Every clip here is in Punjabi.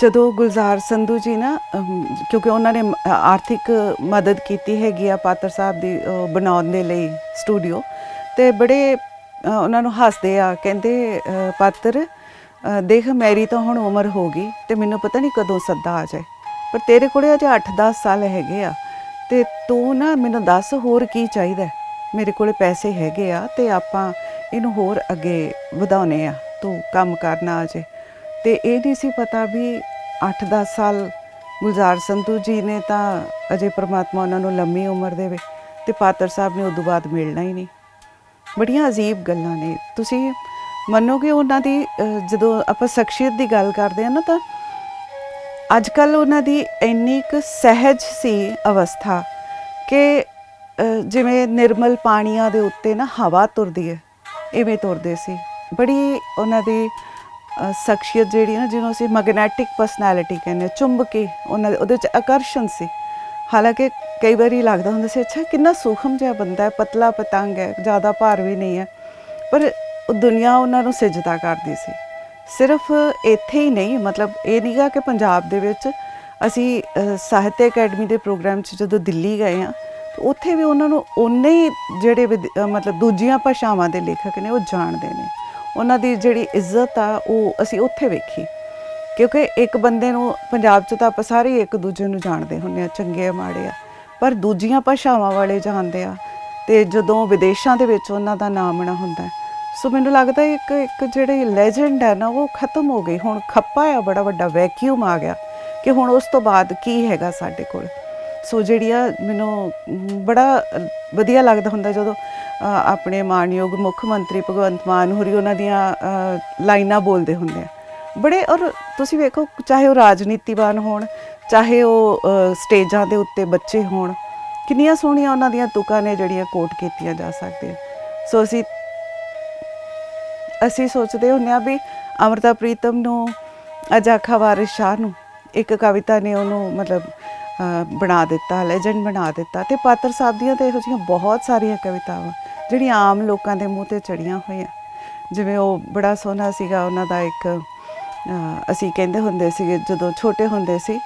ਜਦੋਂ ਗੁਲਜ਼ਾਰ ਸੰਧੂ ਜੀ ਨਾ ਕਿਉਂਕਿ ਉਹਨਾਂ ਨੇ ਆਰਥਿਕ ਮਦਦ ਕੀਤੀ ਹੈਗੀ ਆ ਪਾਤਰ ਸਾਹਿਬ ਦੀ ਬਣਾਉਣ ਦੇ ਲਈ ਸਟੂਡੀਓ, ਤੇ ਬੜੇ ਉਹਨਾਂ ਨੂੰ ਹੱਸਦੇ ਆ, ਕਹਿੰਦੇ ਪਾਤਰ ਦੇਖ ਮੇਰੀ ਤਾਂ ਹੁਣ ਉਮਰ ਹੋ ਗਈ, ਤੇ ਮੈਨੂੰ ਪਤਾ ਨਹੀਂ ਕਦੋਂ ਸੱਦਾ ਆ ਜਾਏ, ਪਰ ਤੇਰੇ ਕੋਲੇ ਅਜੇ 8-10 ਸਾਲ ਹੈਗੇ ਆ, ਤੇ ਤੂੰ ਨਾ ਮੈਨੂੰ ਦੱਸ ਹੋਰ ਕੀ ਚਾਹੀਦਾ ਮੇਰੇ ਕੋਲੇ ਪੈਸੇ ਹੈਗੇ ਆ, ਤੇ ਆਪਾਂ ਇਹਨੂੰ ਹੋਰ ਅੱਗੇ ਵਧਾਉਨੇ ਆ, ਤੂੰ ਕੰਮ ਕਰਨਾ ਆ ਜੇ ਤੇ ਇਹ ਨਹੀਂ ਸੀ ਪਤਾ ਵੀ 8-10 ਸਾਲ ਗੁਲਜ਼ਾਰ ਸੰਤੂ ਜੀ ਨੇ ਤਾਂ ਅਜੇ ਪ੍ਰਮਾਤਮਾ ਉਹਨਾਂ ਨੂੰ ਲੰਮੀ ਉਮਰ ਦੇਵੇ ਤੇ ਪਾਤਰ ਸਾਹਿਬ ਨੇ ਉਦੋਂ ਬਾਅਦ ਮਿਲਣਾ ਹੀ ਨਹੀਂ। ਬੜੀਆਂ ਅਜੀਬ ਗੱਲਾਂ ਨੇ। ਤੁਸੀਂ ਮੰਨੋਗੇ ਉਹਨਾਂ ਦੀ ਜਦੋਂ ਆਪਾਂ ਸ਼ਖਸੀਅਤ ਦੀ ਗੱਲ ਕਰਦੇ ਆ ਨਾ ਤਾਂ ਅੱਜ ਕੱਲ ਉਹਨਾਂ ਦੀ ਇੰਨੀ ਕੁ ਸਹਿਜ ਸੀ ਅਵਸਥਾ ਕਿ ਜਿਵੇਂ ਨਿਰਮਲ ਪਾਣੀਆਂ ਦੇ ਉੱਤੇ ਨਾ ਹਵਾ ਤੁਰਦੀ ਹੈ, ਇਵੇਂ ਤੁਰਦੇ ਸੀ। ਬੜੀ ਉਹਨਾਂ ਦੀ ਸ਼ਖਸੀਅਤ ਜਿਹੜੀ ਨਾ ਜਿਹਨੂੰ ਅਸੀਂ ਮੈਗਨੈਟਿਕ ਪਰਸਨੈਲਿਟੀ ਕਹਿੰਦੇ ਹਾਂ, ਚੁੰਬਕੀ ਉਹਨਾਂ ਦੇ ਉਹਦੇ ਚ ਆਕਰਸ਼ਣ ਸੀ। ਹਾਲਾਂਕਿ ਕਈ ਵਾਰੀ ਲੱਗਦਾ ਹੁੰਦਾ ਸੀ ਅੱਛਾ ਕਿੰਨਾ ਸੂਖਮ ਜਿਹਾ ਬੰਦਾ ਹੈ ਪਤਲਾ ਪਤੰਗ ਹੈ ਜ਼ਿਆਦਾ ਭਾਰ ਵੀ ਨਹੀਂ ਹੈ। ਪਰ ਉਹ ਦੁਨੀਆ ਉਹਨਾਂ ਨੂੰ ਸਿਜਦਾ ਕਰਦੀ ਸੀ। ਸਿਰਫ ਇੱਥੇ ਹੀ ਨਹੀਂ ਮਤਲਬ ਇਹ ਨਹੀਂਗਾ ਕਿ ਪੰਜਾਬ ਦੇ ਵਿੱਚ ਅਸੀਂ ਸਾਹਿਤ ਅਕੈਡਮੀ ਦੇ ਪ੍ਰੋਗਰਾਮ 'ਚ ਜਦੋਂ ਦਿੱਲੀ ਗਏ ਆ ਉੱਥੇ ਵੀ ਉਹਨਾਂ ਨੂੰ ਉਨੇ ਹੀ ਜਿਹੜੇ ਵਿਦ- ਮਤਲਬ ਦੂਜੀਆਂ ਭਾਸ਼ਾਵਾਂ ਦੇ ਲੇਖਕ ਨੇ ਉਹ ਜਾਣਦੇ ਨੇ। ਉਹਨਾਂ ਦੀ ਜਿਹੜੀ ਇੱਜ਼ਤ ਆ, ਉਹ ਅਸੀਂ ਉੱਥੇ ਵੇਖੀ। ਕਿਉਂਕਿ ਇੱਕ ਬੰਦੇ ਨੂੰ ਪੰਜਾਬ 'ਚ ਤਾਂ ਆਪਾਂ ਸਾਰੇ ਹੀ ਇੱਕ ਦੂਜੇ ਨੂੰ ਜਾਣਦੇ ਹੁੰਦੇ ਆ, ਚੰਗੇ ਆ, ਮਾੜੇ ਆ। ਪਰ ਦੂਜੀਆਂ ਭਾਸ਼ਾਵਾਂ ਵਾਲੇ ਜਾਣਦੇ ਆ ਤੇ ਜਦੋਂ ਵਿਦੇਸ਼ਾਂ ਦੇ ਵਿੱਚ ਉਹਨਾਂ ਦਾ ਨਾਮ ਆਉਣਾ ਹੁੰਦਾ ਸੋ ਮੈਨੂੰ ਲੱਗਦਾ ਇੱਕ ਇੱਕ ਜਿਹੜੀ ਲੈਜੈਂਡ ਹੈ ਨਾ, ਉਹ ਖਤਮ ਹੋ ਗਈ ਹੁਣ ਖੱਪਾ ਆ, ਬੜਾ ਵੱਡਾ ਵੈਕਿਊਮ ਆ ਗਿਆ ਕਿ ਹੁਣ ਉਸ ਤੋਂ ਬਾਅਦ ਕੀ ਹੈਗਾ ਸਾਡੇ ਕੋਲ। ਸੋ ਜਿਹੜੀ ਆ ਮੈਨੂੰ ਬੜਾ ਵਧੀਆ ਲੱਗਦਾ ਹੁੰਦਾ ਜਦੋਂ ਆਪਣੇ ਮਾਨਯੋਗ ਮੁੱਖ ਮੰਤਰੀ ਭਗਵੰਤ ਮਾਨ ਹੋਰੀ ਉਹਨਾਂ ਦੀਆਂ ਲਾਈਨਾਂ ਬੋਲਦੇ ਹੁੰਦੇ ਆ। ਬੜੇ, ਔਰ ਤੁਸੀਂ ਵੇਖੋ, ਚਾਹੇ ਉਹ ਰਾਜਨੀਤੀਵਾਨ ਹੋਣ, ਚਾਹੇ ਉਹ ਸਟੇਜਾਂ ਦੇ ਉੱਤੇ ਬੱਚੇ ਹੋਣ, ਕਿੰਨੀਆਂ ਸੋਹਣੀਆਂ ਉਹਨਾਂ ਦੀਆਂ ਤੁਕਾਂ ਨੇ ਜਿਹੜੀਆਂ ਕੋਟ ਕੀਤੀਆਂ ਜਾ ਸਕਦੀਆਂ। ਸੋ ਅਸੀਂ ਅਸੀਂ ਸੋਚਦੇ ਹੁੰਦੇ ਆ ਵੀ ਅਮਰਤਾ ਪ੍ਰੀਤਮ ਨੂੰ, ਅਜਾਖਾ ਵਾਰਿਸ ਸ਼ਾਹ ਨੂੰ, ਇੱਕ ਕਵਿਤਾ ਨੇ ਉਹਨੂੰ ਮਤਲਬ ਬਣਾ ਦਿੱਤਾ ਲੈਜੈਂਡ ਬਣਾ ਦਿੱਤਾ ਤੇ ਪਾਤਰ ਸਾਹਿਬ ਦੀਆਂ ਤੇ ਇਹੋ ਜਿਹੀਆਂ ਬਹੁਤ ਸਾਰੀਆਂ ਕਵਿਤਾਵਾਂ, ਜਿਹੜੀਆਂ ਆਮ ਲੋਕਾਂ ਦੇ ਮੂੰਹ ਤੇ ਚੜੀਆਂ ਹੋਈਆਂ। ਜਿਵੇਂ ਉਹ ਬੜਾ ਸੋਹਣਾ ਸੀਗਾ, ਉਹਨਾਂ ਦਾ ਇੱਕ ਅਸੀਂ ਕਹਿੰਦੇ ਹੁੰਦੇ ਸੀਗੇ, ਜਦੋਂ ਛੋਟੇ ਹੁੰਦੇ ਸੀ,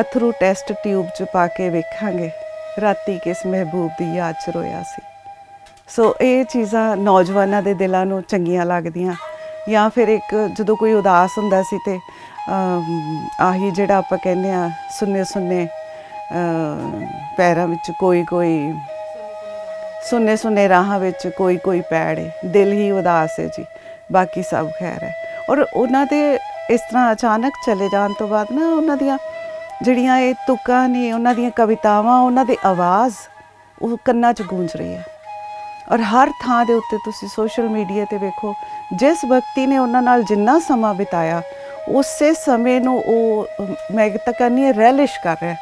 ਅਥਰੂ ਟੈਸਟ ਟਿਊਬ ਚ ਪਾ ਕੇ ਵੇਖਾਂਗੇ, ਰਾਤੀ ਕਿਸ ਮਹਿਬੂਬ ਦੀ ਯਾਦ ਚ ਰੋਇਆ ਸੀ। ਸੋ ਇਹ ਚੀਜ਼ਾਂ ਨੌਜਵਾਨਾਂ ਦੇ ਦਿਲਾਂ ਨੂੰ ਚੰਗੀਆਂ ਲੱਗਦੀਆਂ। ਜਾਂ ਫਿਰ ਇੱਕ ਜਦੋਂ ਕੋਈ ਉਦਾਸ ਹੁੰਦਾ ਸੀ ਤੇ ਆਹੀ ਜਿਹੜਾ ਆਪਾਂ ਕਹਿੰਦੇ ਆ ਸੁੰਨੇ ਸੁੰਨੇ ਪੈਰਾਂ ਵਿੱਚ ਕੋਈ ਕੋਈ ਸੁਨੇ ਸੁਨੇ ਰਾਹਾਂ ਵਿੱਚ ਕੋਈ ਕੋਈ ਪੈੜ ਏ ਦਿਲ ਹੀ ਉਦਾਸ ਹੈ ਜੀ, ਬਾਕੀ ਸਭ ਖੈਰ ਹੈ। ਔਰ ਉਹਨਾਂ ਦੇ ਇਸ ਤਰ੍ਹਾਂ ਅਚਾਨਕ ਚਲੇ ਜਾਣ ਤੋਂ ਬਾਅਦ ਨਾ ਉਹਨਾਂ ਦੀਆਂ ਜਿਹੜੀਆਂ ਇਹ ਤੁਕਾਂ ਨੇ, ਉਹਨਾਂ ਦੀਆਂ ਕਵਿਤਾਵਾਂ, ਉਹਨਾਂ ਦੀ ਆਵਾਜ਼, ਉਹ ਕੰਨਾਂ 'ਚ ਗੂੰਜ ਰਹੀ ਹੈ। ਔਰ ਹਰ ਥਾਂ ਦੇ ਉੱਤੇ ਤੁਸੀਂ ਸੋਸ਼ਲ ਮੀਡੀਆ ਤੇ ਵੇਖੋ, ਜਿਸ ਵਿਅਕਤੀ ਨੇ ਉਹਨਾਂ ਨਾਲ ਜਿੰਨਾ ਸਮਾਂ ਬਿਤਾਇਆ, ਉਸੇ ਸਮੇਂ ਨੂੰ ਉਹ, ਮੈਂ ਤਾਂ ਕਹਿੰਦੀ ਹਾਂ ਰੈਲਿਸ਼ ਕਰ ਰਿਹਾ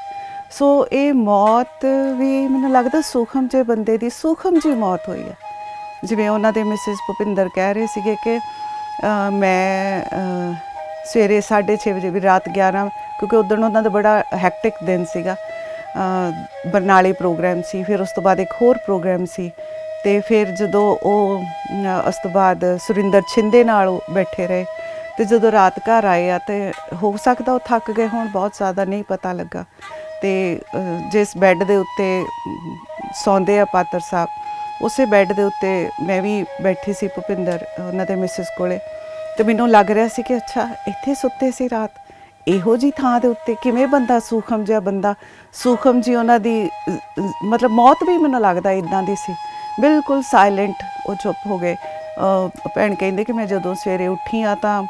ਸੋ ਇਹ ਮੌਤ ਵੀ ਮੈਨੂੰ ਲੱਗਦਾ ਸੂਖਮ ਜੇ ਬੰਦੇ ਦੀ ਸੂਖਮ ਜੀ ਮੌਤ ਹੋਈ ਹੈ। ਜਿਵੇਂ ਉਹਨਾਂ ਦੇ ਮਿਸਿਸ ਭੁਪਿੰਦਰ ਕਹਿ ਰਹੇ ਸੀਗੇ ਕਿ ਮੈਂ ਅ, ਸਵੇਰੇ 6:30 ਵਜੇ ਵੀ ਰਾਤ 11 ਕਿਉਂਕਿ ਉਦੋਂ ਉਹਨਾਂ ਦਾ ਬੜਾ ਹੈਕਟਿਕ ਦਿਨ ਸੀਗਾ। ਅ, ਬਰਨਾਲੇ ਪ੍ਰੋਗਰਾਮ ਸੀ ਫਿਰ ਉਸ ਤੋਂ ਬਾਅਦ ਇੱਕ ਹੋਰ ਪ੍ਰੋਗਰਾਮ ਸੀ ਤੇ ਫਿਰ ਜਦੋਂ ਉਹ ਉਸ ਤੋਂ ਬਾਅਦ ਸੁਰਿੰਦਰ ਛਿੰਦੇ ਨਾਲ ਬੈਠੇ ਰਹੇ ਤੇ ਜਦੋਂ ਰਾਤ ਘਰ ਆਏ ਆ ਤੇ ਹੋ ਸਕਦਾ ਉਹ ਥੱਕ ਗਏ ਹੋਣ ਬਹੁਤ ਜ਼ਿਆਦਾ ਨਹੀਂ ਪਤਾ ਲੱਗਾ। ਤੇ ਜਿਸ ਬੈੱਡ ਦੇ ਉੱਤੇ ਸੌਂਦੇ ਆ ਪਾਤਰ ਸਾਹਿਬ, ਉਸੇ ਬੈੱਡ ਦੇ ਉੱਤੇ ਮੈਂ ਵੀ ਬੈਠੀ ਸੀ ਭੁਪਿੰਦਰ, ਉਹਨਾਂ ਦੇ ਮਿਸਿਸ ਕੋਲੇ। ਤੇ ਮੈਨੂੰ ਲੱਗ ਰਿਹਾ ਸੀ ਕਿ ਅੱਛਾ, ਇੱਥੇ ਸੁੱਤੇ ਸੀ ਰਾਤ। ਇਹੋ ਜੀ ਥਾਂ ਦੇ ਉੱਤੇ ਕਿਵੇਂ ਬੰਦਾ ਸੂਖਮ ਜਿਹਾ ਬੰਦਾ, ਸੂਖਮ ਜੀ ਉਹਨਾਂ ਦੀ, ਮਤਲਬ ਮੌਤ ਵੀ ਮੈਨੂੰ ਲੱਗਦਾ ਇਦਾਂ ਦੀ ਸੀ। ਬਿਲਕੁਲ ਸਾਇਲੈਂਟ ਉਹ ਚੁੱਪ ਹੋ ਗਏ। ਭੈਣ ਕਹਿੰਦੇ ਕਿ ਮੈਂ ਜਦੋਂ ਸਵੇਰੇ ਉੱਠੀ ਆ ਤਾਂ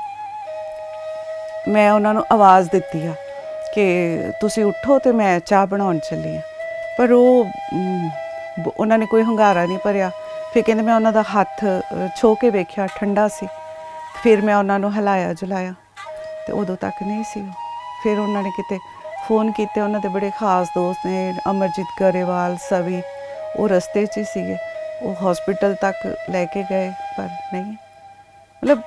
ਮੈਂ ਉਹਨਾਂ ਨੂੰ ਆਵਾਜ਼ ਦਿੱਤੀ ਆ। ਕਿ ਤੁਸੀਂ ਉੱਠੋ ਤੇ ਮੈਂ ਚਾਹ ਬਣਾਉਣ ਚੱਲੀ ਆ ਪਰ ਉਹ ਉਹਨਾਂ ਨੇ ਕੋਈ ਹੰਗਾਰਾ ਨਹੀਂ ਭਰਿਆ। ਫਿਰ ਕਹਿੰਦੇ ਮੈਂ ਉਹਨਾਂ ਦਾ ਹੱਥ ਅ, ਛੋਹ ਕੇ ਵੇਖਿਆ ਠੰਡਾ ਸੀ। ਫਿਰ ਮੈਂ ਉਹਨਾਂ ਨੂੰ ਹਿਲਾਇਆ ਜੁਲਾਇਆ। ਤੇ ਉਦੋਂ ਤੱਕ ਨਹੀਂ ਸੀ ਉਹ। ਫਿਰ ਉਹਨਾਂ ਨੇ ਕਿਤੇ ਫੋਨ ਕੀਤੇ ਉਹਨਾਂ ਦੇ ਬੜੇ ਖਾਸ ਦੋਸਤ ਨੇ ਅਮਰਜੀਤ ਗਰੇਵਾਲ ਸਵੀ ਉਹ ਰਸਤੇ 'ਚ ਹੀ ਸੀਗੇ। ਉਹ ਹਸਪੀਟਲ ਤੱਕ ਲੈ ਕੇ ਗਏ ਪਰ ਨਹੀਂ। ਮਤਲਬ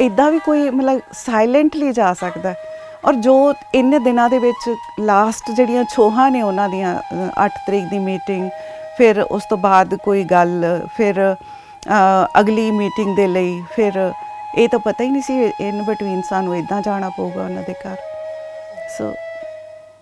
ਇਦਾਂ ਵੀ ਕੋਈ ਮਤਲਬ ਸਾਇਲੈਂਟਲੀ ਜਾ ਸਕਦਾ ਔਰ ਜੋ ਇੰਨੇ ਦਿਨਾਂ ਦੇ ਵਿੱਚ ਲਾਸਟ ਜਿਹੜੀਆਂ ਛੋਹਾਂ ਨੇ ਉਹਨਾਂ ਦੀਆਂ 8 ਤਰੀਕ ਦੀ ਮੀਟਿੰਗ ਫਿਰ ਉਸ ਤੋਂ ਬਾਅਦ ਕੋਈ ਗੱਲ, ਫਿਰ ਅਗਲੀ ਮੀਟਿੰਗ ਦੇ ਲਈ, ਫਿਰ ਇਹ ਤਾਂ ਪਤਾ ਹੀ ਨਹੀਂ ਸੀ ਇਨ ਬਿਟਵੀਨ ਸਾਨੂੰ ਇਦਾਂ ਜਾਣਾ ਪਊਗਾ ਉਹਨਾਂ ਦੇ ਘਰ। ਸੋ